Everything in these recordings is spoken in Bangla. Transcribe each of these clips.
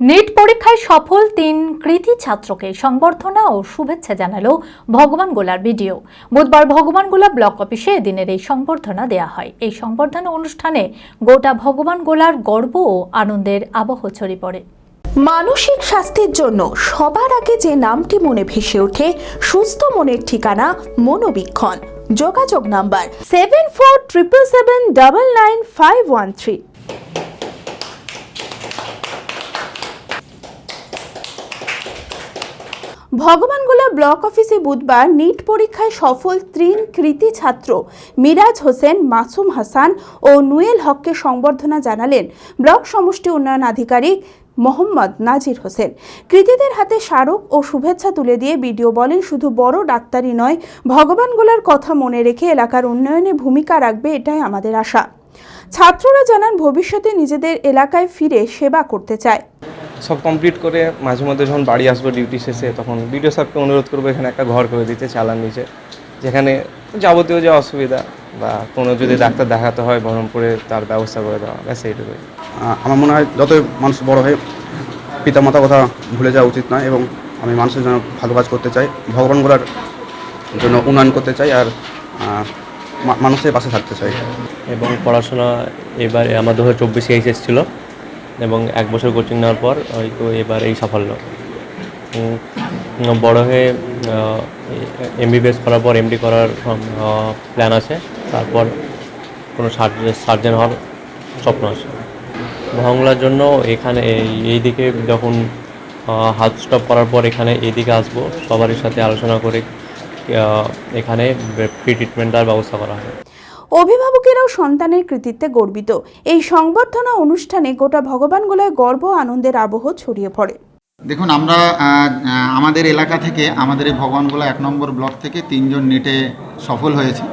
নিট পরীক্ষায় সফল তিন কৃতি ছাত্রকে সংবর্ধনা ও শুভেচ্ছা জানালো ভগবান গোলার ভিডিও বুধবার ভগবান গোলা ব্লক অফিসে এদিনের এই সংবর্ধনা দেয়া হয়। এই সংবর্ধনা অনুষ্ঠানে গোটা ভগবান গোলার গর্ব ও আনন্দের আবহ ছড়িয়ে পড়ে। মানসিক স্বাস্থ্যের জন্য সবার আগে যে নামটি মনে ভেসে ওঠে, সুস্থ মনের ঠিকানা মনোবীক্ষণ। যোগাযোগ number seven four triple seven double nine five one three Bhagwangola block অফিসে বুধবার নিট পরীক্ষায় সফল ত্রিন কৃতি ছাত্র মিরাজ হোসেন, মাসুম হাসান ও নুয়েল হককে সংবর্ধনা জানালেন ব্লক সমষ্টি উন্নয়ন আধিকারিক মোহাম্মদ নাজির হোসেন। কৃতীদের হাতে স্মারক ও শুভেচ্ছা তুলে দিয়ে বিডিও বলেন, শুধু বড় ডাক্তারই নয়, ভগবানগোলার কথা মনে রেখে এলাকার উন্নয়নে ভূমিকা রাখবে এটাই আমাদের আশা। ছাত্ররা জানান, ভবিষ্যতে নিজেদের এলাকায় ফিরে সেবা করতে চায়। সব কমপ্লিট করে মাঝে মধ্যে যখন বাড়ি আসব ডিউটি শেষে তখন বিডিও সাহেবকে অনুরোধ করব এখানে একটা ঘর করে দিতে চালান নিচে যেখানে যাবতীয় যে অসুবিধা বা কোনো যদি ডাক্তার দেখাতে হয় বহরমপুরে তার ব্যবস্থা করে দেওয়া ব্যাস এইটুকুই। আমার মনে হয় যত মানুষ বড় হয় পিতামাতা কথা ভুলে যাওয়া উচিত নয় এবং আমি মানুষের জন্য ভালো কাজ করতে চাই ভগবানগুলার জন্য উন্নয়ন করতে চাই আর মা- মানুষের পাশে থাকতে চাই। এবং পড়াশোনা এবারে আমার দু হাজার চব্বিশে এইচএস ছিল। এবং এক বছর কোচিং নেওয়ার পর হয়তো এবার এই সাফল্য। বড় হয়ে এমবিবিএস করার পর এমডি করার প্ল্যান আছে। তারপর কোনো সার্জেন হওয়ার স্বপ্ন আছে। বাংলার জন্য এখানে এই- এইদিকে যখন হাত স্টপ করার পর এখানে এইদিকে আসব, সবারই সাথে আলোচনা করে এখানে ফ্রি ট্রিটমেন্টার ব্যবস্থা করা হয় অভিভাবকেরাও সন্তানের কৃতিত্বে গর্বিত। এই সংবর্ধনা অনুষ্ঠানে গোটা ভগবানগোলায় গর্ব, আনন্দের আবহ ছড়িয়ে পড়ে। দেখুন, আমরা আমাদের এলাকা থেকে, আমাদের এই ভগবানগোলা এক নম্বর ব্লক থেকে তিনজন নেটে সফল হয়েছে।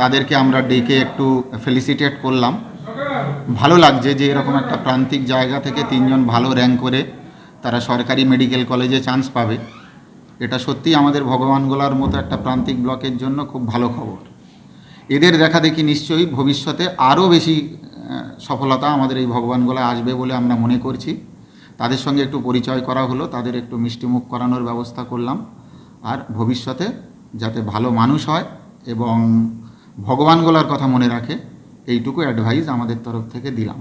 তাদেরকে আমরা ডেকে একটু ফেলিসিটেট করলাম। ভালো লাগছে যে এরকম একটা প্রান্তিক জায়গা থেকে তিনজন ভালো র্যাঙ্ক করে তারা সরকারি মেডিকেল কলেজে চান্স পাবে। এটা সত্যিই আমাদের ভগবানগোলার মতো একটা প্রান্তিক ব্লকের জন্য খুব ভালো খবর। এদের দেখা দেখি নিশ্চয়ই ভবিষ্যতে আরও বেশি সফলতা আমাদের এই ভগবানগুলো আসবে বলে আমরা মনে করছি। তাদের সঙ্গে একটু পরিচয় করা হলো, তাদের একটু মিষ্টিমুখ করানোর ব্যবস্থা করলাম। আর ভবিষ্যতে যাতে ভালো মানুষ হয় এবং ভগবানগোলার কথা মনে রাখে, এইটুকু অ্যাডভাইস আমাদের তরফ থেকে দিলাম।